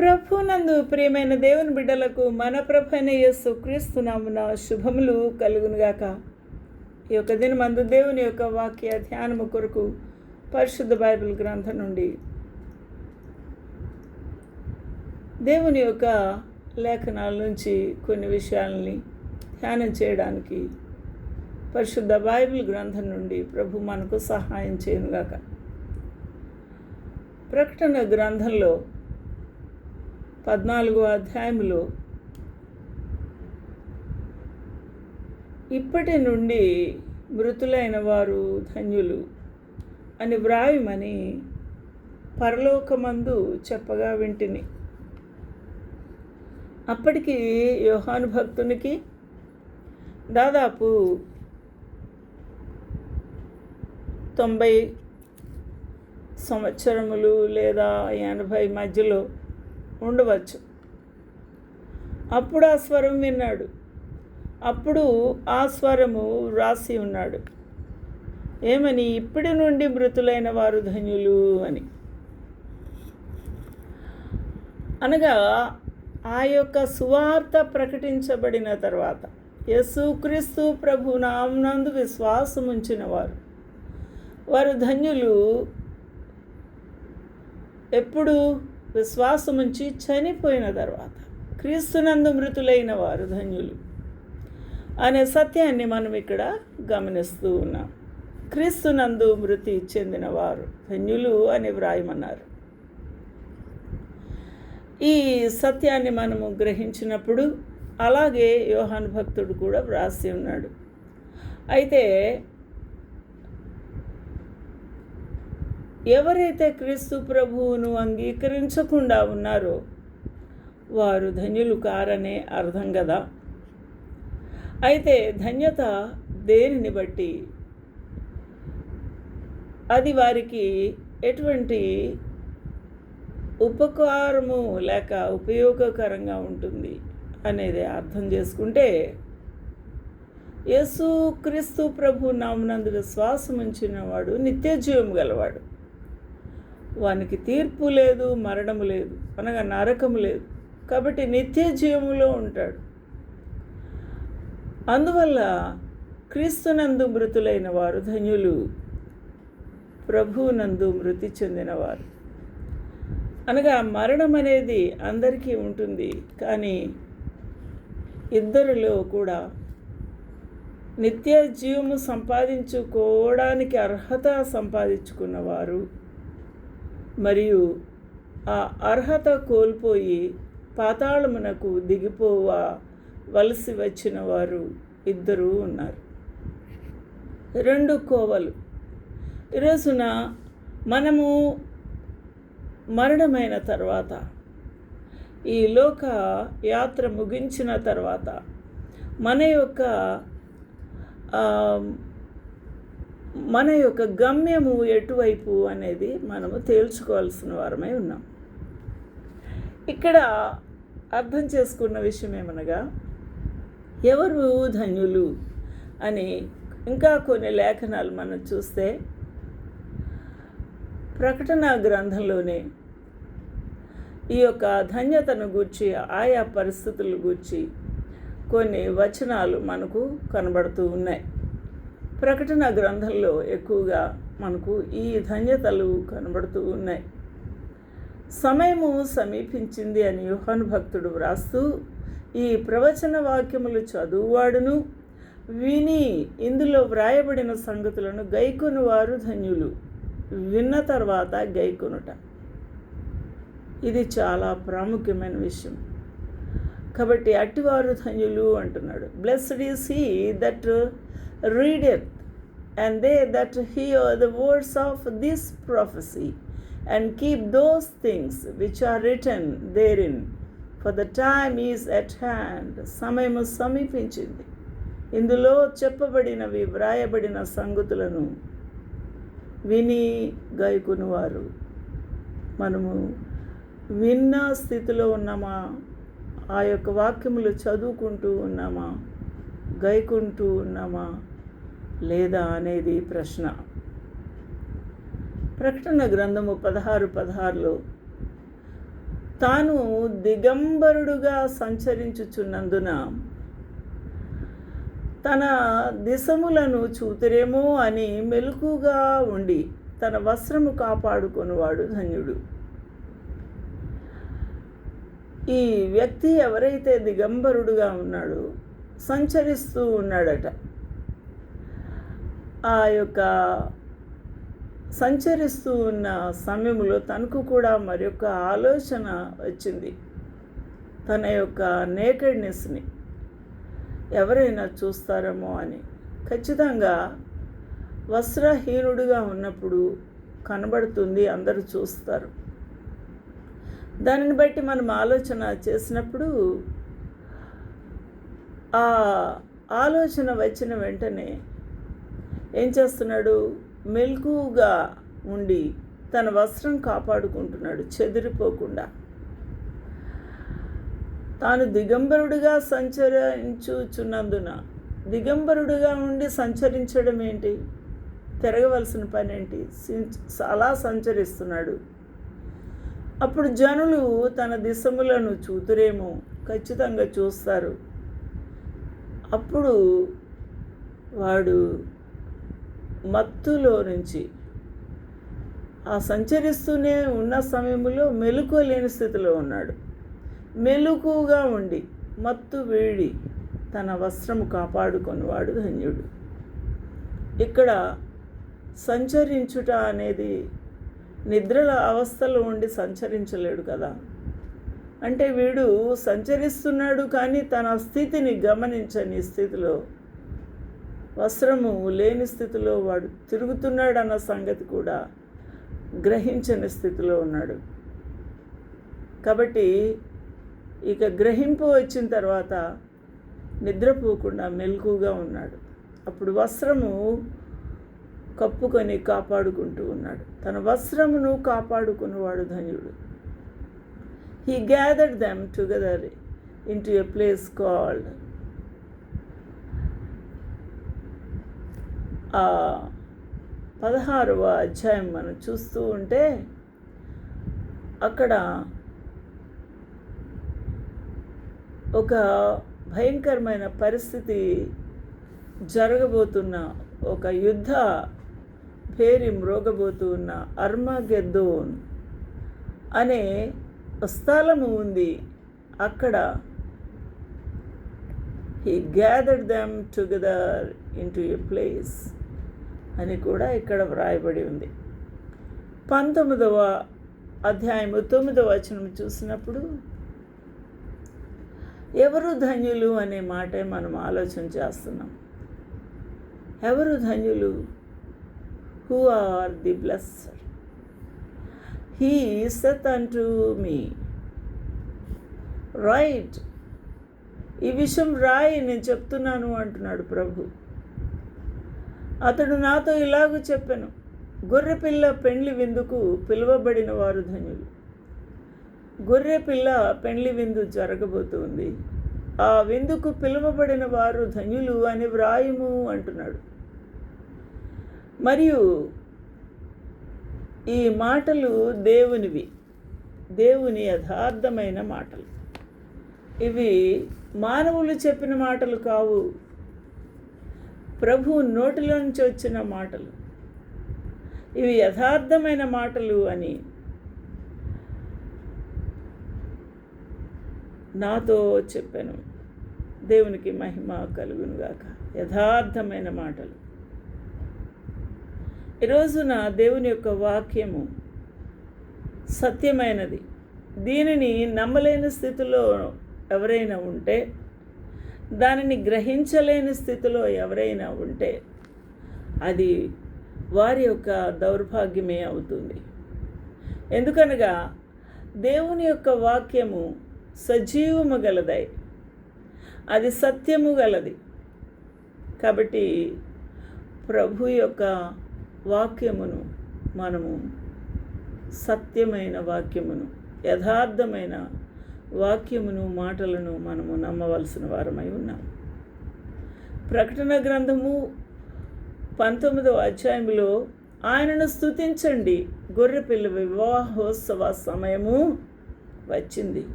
ప్రభునందు ప్రియమైన దేవుని బిడ్డలకు మన ప్రభైన యేసు క్రీస్తు శుభములు కలుగునుగాక. ఈ యొక్క దినమందు దేవుని యొక్క వాక్య ధ్యానము కొరకు పరిశుద్ధ బైబిల్ గ్రంథం నుండి దేవుని యొక్క లేఖనాల నుంచి కొన్ని విషయాలని ధ్యానం చేయడానికి పరిశుద్ధ బైబిల్ గ్రంథం నుండి ప్రభు మనకు సహాయం చేయనుగాక. ప్రకటన గ్రంథంలో పద్నాలుగో అధ్యాయంలో ఇప్పటి నుండి మృతులైన వారు ధన్యులు అని వ్రాయమని పరలోకమందు చెప్పగా వింటిని. అప్పటికి యోహాను భక్తునికి దాదాపు తొంభై సంవత్సరములు లేదా ఎనభై మధ్యలో ఉండవచ్చు. అప్పుడు ఆ స్వరం విన్నాడు. అప్పుడు ఆ స్వరము వ్రాసి ఉన్నాడు. ఏమని? ఇప్పటి నుండి మృతులైన వారు ధన్యులు అని. అనగా ఆ యొక్క సువార్త ప్రకటించబడిన తర్వాత యేసుక్రీస్తు ప్రభు నామ్నందు విశ్వాసముంచిన వారు వారు ధన్యులు. ఎప్పుడు? విశ్వాసముంచి చనిపోయిన తర్వాత క్రీస్తునందు మృతులైన వారు ధన్యులు అనే సత్యాన్ని మనం ఇక్కడ గమనిస్తూ ఉన్నాం. క్రీస్తునందు మృతి చెందిన వారు ధన్యులు అని వ్రాయమన్నారు. ఈ సత్యాన్ని మనము గ్రహించినప్పుడు అలాగే యోహాన్ భక్తుడు కూడా వ్రాసి ఉన్నాడు. అయితే ఎవరైతే క్రీస్తు ప్రభువును అంగీకరించకుండా ఉన్నారో వారు ధన్యులు కారనే అర్థం కదా అయితే ధన్యత దేనిని బట్టి? అది వారికి ఎటువంటి ఉపకారము లేక ఉపయోగకరంగా ఉంటుంది అనేది అర్థం చేసుకుంటే యేసు క్రీస్తు ప్రభు నామనందు విశ్వాసం ఉంచినవాడు వాడు గలవాడు. వానికి తీర్పు లేదు మరణము లేదు అనగా నరకము లేదు. కాబట్టి నిత్య జీవములో ఉంటాడు. అందువల్ల క్రీస్తునందు మృతులైన వారు ధన్యులు ప్రభువునందు మృతి చెందినవారు. అనగా మరణం అనేది అందరికీ ఉంటుంది కానీ ఇద్దరిలో కూడా నిత్య జీవము సంపాదించుకోవడానికి అర్హత సంపాదించుకున్నవారు మరియు ఆ అర్హత కోల్పోయి పాతాళమునకు దిగిపోవ వలసి వచ్చిన వారు ఇద్దరు ఉన్నారు. రెండు కోవలు. ఈరోజున మనము మరణమైన తర్వాత ఈ లోక యాత్ర ముగించిన తర్వాత మన యొక్క మన యొక్క గమ్యము ఎటువైపు అనేది మనము తేల్చుకోవాల్సిన వారమై ఉన్నాం. ఇక్కడ అర్థం చేసుకున్న విషయం ఏమనగా ఎవరు ధన్యులు అని ఇంకా కొన్ని లేఖనాలు మనం చూస్తే ప్రకటన గ్రంథంలోనే ఈ యొక్క ధన్యతను గూర్చి ఆయా పరిస్థితులు గూర్చి కొన్ని వచనాలు మనకు కనబడుతూ ఉన్నాయి. ప్రకటన గ్రంథంలో ఎక్కువగా మనకు ఈ ధన్యతలు కనబడుతూ ఉన్నాయి. సమయము సమీపించింది అని యోహాను భక్తుడు వ్రాస్తూ ఈ ప్రవచన వాక్యములు చదువువాడును విని ఇందులో వ్రాయబడిన సంగతులను గైకొని వారు ధన్యులు. విన్న తర్వాత గైకొనుట. ఇది చాలా ప్రాముఖ్యమైన విషయం. కాబట్టి అట్టివారు ధన్యులు అంటున్నాడు. Blessed is he that readeth, and they that hear the words of this prophecy, and keep those things which are written therein, for the time is at hand. సమయము సమీపించింది ఇందులో చెప్పబడినవి వ్రాయబడిన సంగతులను విని గైకునివారు మనము విన్న స్థితిలో ఉన్నామా ఆ యొక్క వాక్యములు చదువుకుంటూ ఉన్నామా గైకుంటూ ఉన్నామా లేదా అనేది ప్రశ్న. ప్రకటన గ్రంథము పదహారు పదహారులో తాను దిగంబరుడుగా సంచరించుచున్నందున తన దిశములను చూతురేమో అని మెలకుగా ఉండి తన వస్త్రము కాపాడుకునివాడు ధన్యుడు. ఈ వ్యక్తి ఎవరైతే దిగంబరుడుగా ఉన్నాడో సంచరిస్తూ ఉన్నాడట. ఆ యొక్క సంచరిస్తూ ఉన్న సమయంలో తనకు కూడా మరొక ఆలోచన వచ్చింది. తన యొక్క నేకెడ్నెస్ని ఎవరైనా చూస్తారేమో అని. ఖచ్చితంగా వస్త్రహీనుడిగా ఉన్నప్పుడు కనబడుతుంది అందరూ చూస్తారు. దానిని బట్టి మనం ఆలోచన చేసినప్పుడు ఆ ఆలోచన వచ్చిన వెంటనే ఏం చేస్తున్నాడు? మెలకుగా ఉండి తన వస్త్రం కాపాడుకుంటున్నాడు చెదిరిపోకుండా. తాను దిగంబరుడిగా సంచరించుచున్నందున దిగంబరుడిగా ఉండి సంచరించడం ఏంటి తిరగవలసిన పని ఏంటి అలా సంచరిస్తున్నాడు. అప్పుడు జనులు తన దిశములను చూతురేమో ఖచ్చితంగా చూస్తారు. అప్పుడు వాడు మత్తులో నుంచి. ఆ సంచరిస్తూనే ఉన్న సమయంలో మెలుకు లేని స్థితిలో ఉన్నాడు. మెలుకుగా ఉండి మత్తు వేడి తన వస్త్రము కాపాడుకొనివాడు ధన్యుడు. ఇక్కడ సంచరించుట అనేది నిద్రల అవస్థలో ఉండి సంచరించలేడు కదా. అంటే వీడు సంచరిస్తున్నాడు కానీ తన స్థితిని గమనించని స్థితిలో వస్త్రము లేని స్థితిలో వాడు తిరుగుతున్నాడు అన్న సంగతి కూడా గ్రహించని స్థితిలో ఉన్నాడు. కాబట్టి ఇక గ్రహింపు వచ్చిన తర్వాత నిద్రపోకుండా మెలకుగా ఉన్నాడు. అప్పుడు వస్త్రము కప్పుకొని కాపాడుకుంటూ ఉన్నాడు. తన వస్త్రమును కాపాడుకున్నవాడు ధన్యుడు. He gathered them together into a place called పదహారవ అధ్యాయం మనం చూస్తూ ఉంటే అక్కడ ఒక భయంకరమైన పరిస్థితి జరగబోతున్న ఒక యుద్ధ పేరి మ్రోగబోతూ ఉన్న అర్మగెద్దోన్ అనే స్థలము ఉంది. అక్కడ he gathered them together into a place అని కూడా ఇక్కడ వ్రాయబడి ఉంది. పంతొమ్మిదవ అధ్యాయము తొమ్మిదవ వచనం చూసినప్పుడు ఎవరు ధన్యులు అనే మాటే మనం ఆలోచన చేస్తున్నాం. ఎవరు ధన్యులు? Who are the blessed he saith unto me write ఈ విషయం రాయి నేను చెప్తున్నాను అంటున్నాడు ప్రభు. అతడు నాతో ఇలాగూ చెప్పాను గొర్రెపిల్ల పెండ్లి విందుకు పిలువబడిన వారు ధన్యులు. గొర్రెపిల్ల పెండ్లి విందు జరగబోతుంది. ఆ విందుకు పిలువబడిన వారు ధన్యులు అని వ్రాయము అంటున్నాడు. మరియు ఈ మాటలు దేవునివి. దేవుని యథార్థమైన మాటలు. ఇవి మానవులు చెప్పిన మాటలు కావు. ప్రభు నోటిలో నుంచి వచ్చిన మాటలు. ఇవి యథార్థమైన మాటలు అని నాతో చెప్పాను. దేవునికి మహిమ కలుగునుగాక యథార్థమైన మాటలు. ఈరోజున దేవుని యొక్క వాక్యము సత్యమైనది. దీనిని నమ్మలేని స్థితిలో ఎవరైనా ఉంటే దానిని గ్రహించలేని స్థితిలో ఎవరైనా ఉంటే అది వారి యొక్క దౌర్భాగ్యమే అవుతుంది. ఎందుకనగా దేవుని యొక్క వాక్యము సజీవము గలదై అది సత్యము గలది. కాబట్టి ప్రభు యొక్క వాక్యమును మనము సత్యమైన వాక్యమును యథార్థమైన వాక్యమును మాటలను మనము నమ్మవలసిన వారమై ఉన్నాం. ప్రకటన గ్రంథము పంతొమ్మిదవ అధ్యాయంలో ఆయనను స్థుతించండి గొర్రెపిల్ల వివాహోత్సవ సమయము వచ్చింది.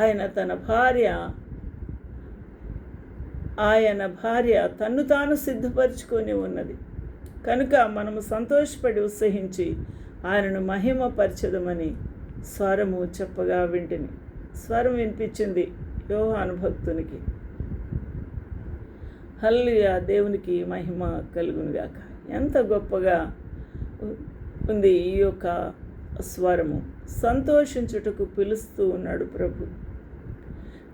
ఆయన తన భార్య ఆయన భార్య తన్ను తాను సిద్ధపరచుకొని ఉన్నది. కనుక మనము సంతోషపడి ఉత్సహించి ఆయనను మహిమపరచదమని స్వరము చెప్పగా వింటిని. స్వరం వినిపించింది యోహాను భక్తునికి. హల్లుయా దేవునికి మహిమ కలుగునుగాక. ఎంత గొప్పగా ఉంది ఈ యొక్క స్వరము. సంతోషించుటకు పిలుస్తూ ఉన్నాడు ప్రభు.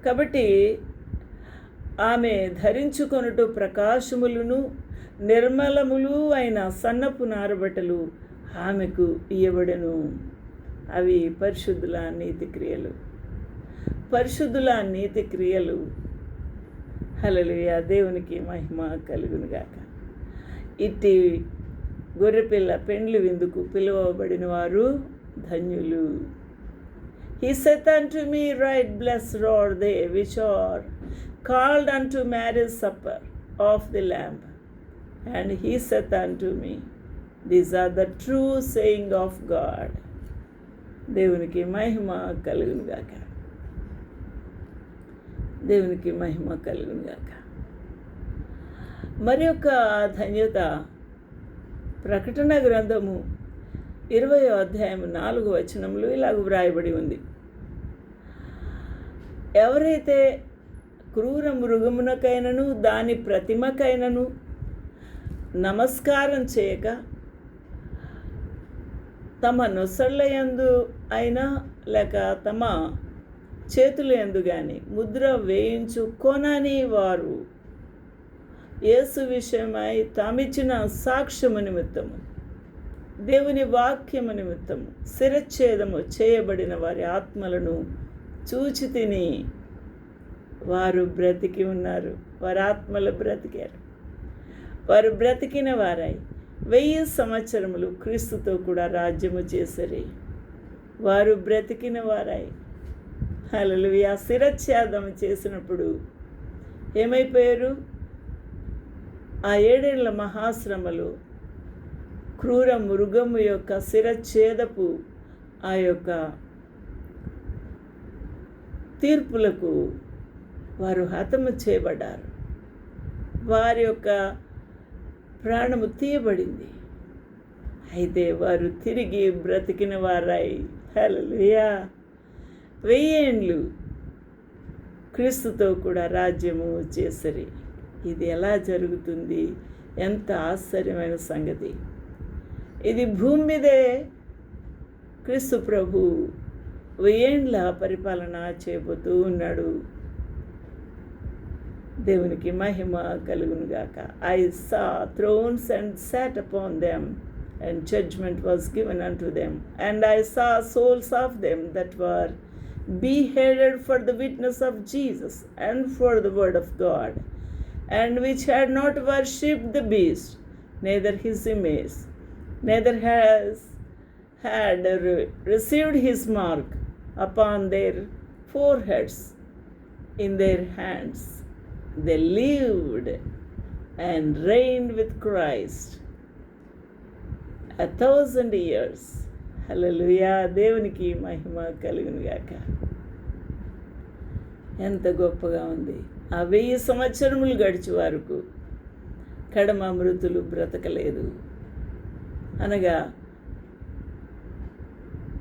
కాబట్టి ఆమె ధరించుకొనుట ప్రకాశములను నిర్మలములు అయిన సన్నపు నారబట్టలు ఆమెకు ఇవ్వబడను అవి పరిశుద్ధుల నీతి క్రియలు. పరిశుద్ధుల నీతి క్రియలు. హలలుయా దేవునికి మహిమ కలుగునుగాక ఇట్టి గొర్రెపిల్ల పెండ్లు విందుకు పిలువబడిన వారు ధన్యులు. He saith unto me write blessed are they which are called unto marriage supper of the lamb and he saith unto me these are the true sayings of God దేవునికి మహిమ కలుగును గాక. దేవునికి మహిమ కలుగును గాక. మరి యొక్క ధన్యత ప్రకటన గ్రంథము ఇరవై అధ్యాయం నాలుగు వచనములు ఇలాగ వ్రాయబడి ఉంది. ఎవరైతే క్రూర మృగమునకైనను దాని ప్రతిమకైనను నమస్కారం చేయక తమ నొసళ్ళ యందు అయినా లేక తమ చేతుల యందు కానీ ముద్ర వేయించు కొనని వారు యేసు విషయమై తామిచ్చిన సాక్ష్యము నిమిత్తము దేవుని వాక్యము నిమిత్తము శిరచ్ఛేదము చేయబడిన వారి ఆత్మలను చూచి తిని వారు బ్రతికి ఉన్నారు. వారి ఆత్మలు బ్రతికారు. వారు బ్రతికిన వారై వెయ్యి సంవత్సరములు క్రీస్తుతో కూడా రాజ్యము చేసరి. వారు బ్రతికిన వారై. అలలు ఆ శిరచ్ఛేదం చేసినప్పుడు ఏమైపోయారు? ఆ ఏడేళ్ళ మహాశ్రమలు క్రూర మృగము యొక్క శిరఛేదపు ఆ యొక్క తీర్పులకు వారు హతము చేయబడ్డారు. వారి యొక్క ప్రాణము తీయబడింది. అయితే వారు తిరిగి బ్రతికిన వారై. హల్లెలూయా. వెయ్యేండ్లు క్రీస్తుతో కూడా రాజ్యము చేసరి. ఇది ఎలా జరుగుతుంది? ఎంత ఆశ్చర్యమైన సంగతి. ఇది భూమి మీదే క్రీస్తు ప్రభు వెయ్యేండ్ల పరిపాలన చేయబోతూ ఉన్నాడు. దేవునికి మహిమ కలుగునుగాక I saw thrones and sat upon them and judgment was given unto them and I saw souls of them that were beheaded for the witness of Jesus and for the word of God, and which had not worshipped the beast, neither his image, neither has had re- received his mark upon their foreheads in their hands. They lived and reigned with Christ a thousand years. హల్లెలూయా దేవునికి మహిమ కలిగిన గాక. ఎంత గొప్పగా ఉంది. ఆ వెయ్యి సంవత్సరములు గడిచి వరకు కడమ మృతులు బ్రతకలేదు. అనగా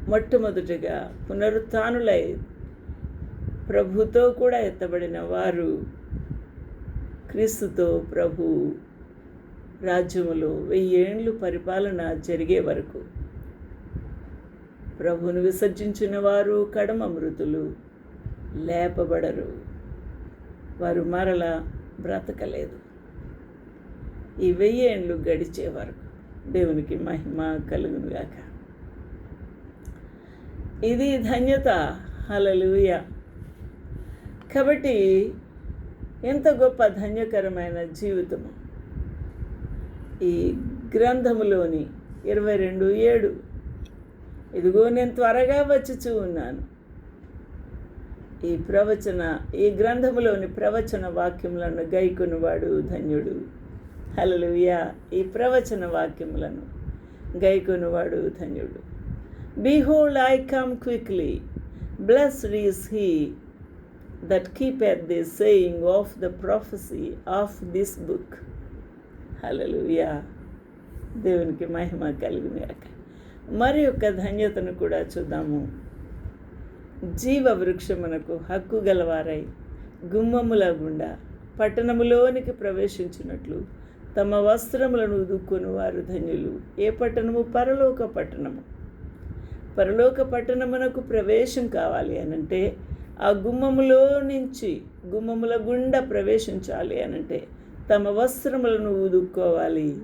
మొట్టమొదటిగా పునరుత్నులై ప్రభుతో కూడా ఎత్తబడిన వారు క్రీస్తుతో ప్రభు రాజ్యములో వెయ్యేండ్లు పరిపాలన జరిగే వరకు ప్రభును విసర్జించిన వారు కడమ మృతులు లేపబడరు. వారు మరల బ్రతకలేదు. ఈ వెయ్యేండ్లు గడిచే వరకు దేవునికి మహిమ కలుగునుగాక ఇది ధన్యత. హలలుయ కాబట్టి ఎంత గొప్ప ధన్యకరమైన జీవితము. ఈ గ్రంథములోని ఇరవై రెండు ఏడు. ఇదిగో నేను త్వరగా వచ్చుచూ ఉన్నాను. ఈ ప్రవచన ఈ గ్రంథములోని ప్రవచన వాక్యములను గైకొనివాడు ధన్యుడు. హలలుయా ఈ ప్రవచన వాక్యములను గైకొనివాడు ధన్యుడు. Behold I come quickly Blessed is he that keepeth the saying of the prophecy of this book. హల్లెలూయా దేవునికి మహిమ కలిగినాక మరి యొక్క ధన్యతను కూడా చూద్దాము. జీవ వృక్షమునకు హక్కు గలవారై గుమ్మముల గుండా పట్టణములోనికి ప్రవేశించినట్లు తమ వస్త్రములను ఉదుక్కొని వారు ధన్యులు. ఏ పట్టణము? పరలోక పట్టణము. పరలోక పట్టణమునకు ప్రవేశం కావాలి అనంటే ఆ గుమ్మములో నుంచి గుమ్మముల గుండా ప్రవేశించాలి అనంటే తమ వస్త్రములను ఉదుక్కోవాలి.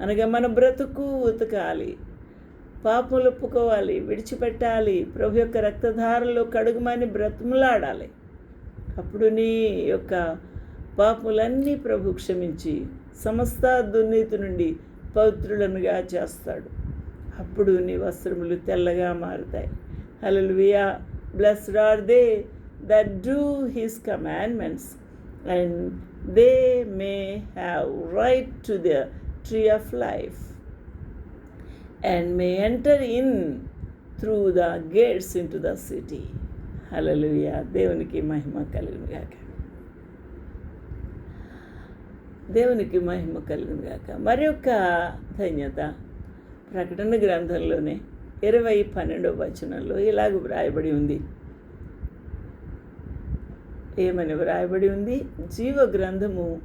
అనగా మన బ్రతుకు ఉతకాలి. పాపములు ఒప్పుకోవాలి విడిచిపెట్టాలి. ప్రభు యొక్క రక్తధారలో కడుగుమని బ్రతుములాడాలి. అప్పుడు నీ యొక్క పాపములన్నీ ప్రభు క్షమించి సమస్త దుర్నీతి నుండి పవిత్రులనుగా చేస్తాడు. అప్పుడు నీ వస్త్రములు తెల్లగా మారుతాయి. హల్లెలూయా. Blessed are they that do his commandments and they may have right to the tree of life and may enter in through the gates into the city. హల్లెలూయా దేవునికి మహిమ కలుగును గాక దేవునికి మహిమ కలుగును గాక మరి యొక్క ధన్యత ప్రకటన గ్రంథంలోనే ఇరవై పన్నెండవ వచనంలో ఇలాగ వ్రాయబడి ఉంది. ఏమని వ్రాయబడి ఉంది? జీవ గ్రంథము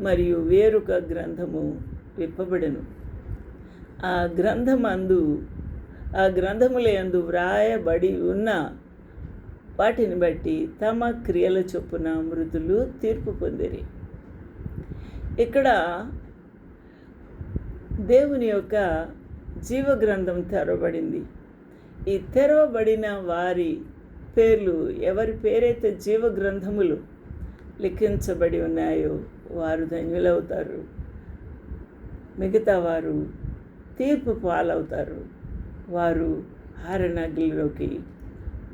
మరియు వేరొక గ్రంథము విప్పబడెను. ఆ గ్రంథమందు ఆ గ్రంథములందు వ్రాయబడి ఉన్న వాటిని బట్టి తమ క్రియల చొప్పున మృతులు తీర్పు పొందిరి. ఇక్కడ దేవుని యొక్క జీవ గ్రంథం తెరవబడింది. ఈ తెరవబడిన వారి పేర్లు ఎవరి పేరైతే జీవ గ్రంథములు లిఖించబడి ఉన్నాయో వారు ధన్యులవుతారు. మిగతా వారు తీర్పు పాలవుతారు. వారు ఆరణగిరిలోకి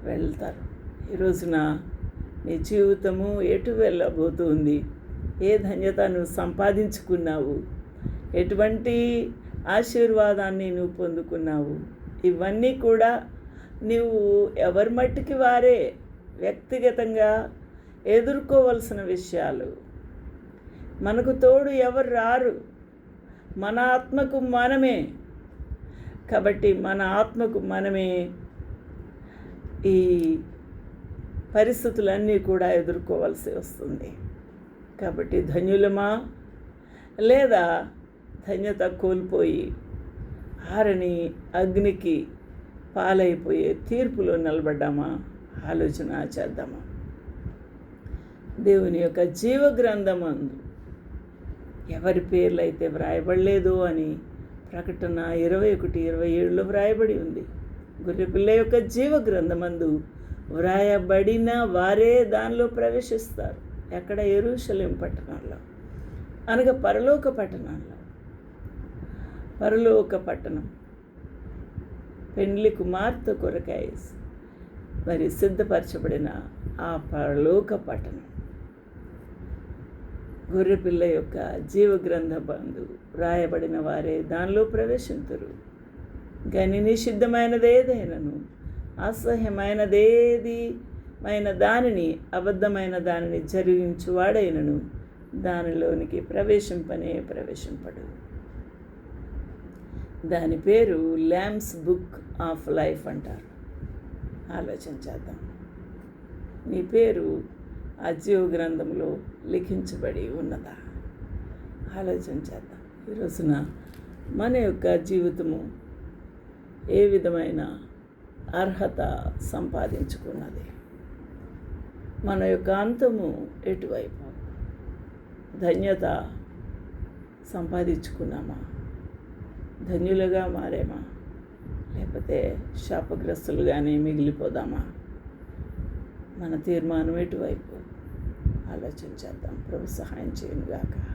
వెళ్తారు. ఈరోజున నీ జీవితము ఎటు వెళ్ళబోతుంది? ఏ ధన్యత నువ్వు సంపాదించుకున్నావు? ఎటువంటి ఆశీర్వాదాన్ని నువ్వు పొందుకున్నావు. ఇవన్నీ కూడా నువ్వు ఎవరి మట్టికి వారే వ్యక్తిగతంగా ఎదుర్కోవలసిన విషయాలు. మనకు తోడు ఎవరు రారు? మన ఆత్మకు మనమే. కాబట్టి మన ఆత్మకు మనమే ఈ పరిస్థితులన్నీ కూడా ఎదుర్కోవాల్సి వస్తుంది. కాబట్టి ధన్యులమా? లేదా ధన్యత కోల్పోయి ఆరని అగ్నికి పాలైపోయే తీర్పులో నిలబడ్డామా? ఆలోచన చేద్దామా? దేవుని యొక్క జీవ గ్రంథమందు ఎవరి పేర్లు అయితే వ్రాయబడలేదు అని ప్రకటన ఇరవై ఒకటి ఇరవై ఏడులో వ్రాయబడి ఉంది. గొర్రెపిల్ల యొక్క జీవ గ్రంథమందు వ్రాయబడిన వారే దానిలో ప్రవేశిస్తారు. ఎక్కడ? ఎరుశలేం పట్టణాల్లో అనగా పరలోక పట్టణాల్లో పరలోక పట్టణం. పెండ్లి కుమార్తె కొరకాయ మరి సిద్ధపరచబడిన ఆ పరలోక పట్టణం. గొర్రెపిల్ల యొక్క జీవగ్రంథ బంధు రాయబడిన వారే దానిలో ప్రవేశింతురు. గని నిషిద్ధమైనదేదైనను అసహ్యమైనదేది మైన దానిని అబద్ధమైన దానిని జరిగించువాడైనను దానిలోనికి ప్రవేశింపనే ప్రవేశింపడు. దాని పేరు ల్యామ్స్ బుక్ ఆఫ్ లైఫ్ అంటారు. ఆలోచన చేద్దాం. నీ పేరు ఆ జీవ గ్రంథంలో లిఖించబడి ఉన్నదా? ఆలోచన చేద్దాం. ఈ రోజున మన యొక్క జీవితము ఏ విధమైన అర్హత సంపాదించుకున్నది? మన యొక్క అంతము ఎటువైపు? ధన్యత సంపాదించుకున్నామా? ధన్యులుగా మారేమా? లేకపోతే శాపగ్రస్తులుగానే మిగిలిపోదామా? మన తీర్మానం ఎటువైపు ఆలోచించేద్దాం ప్రభు సహాయం చేయను గాక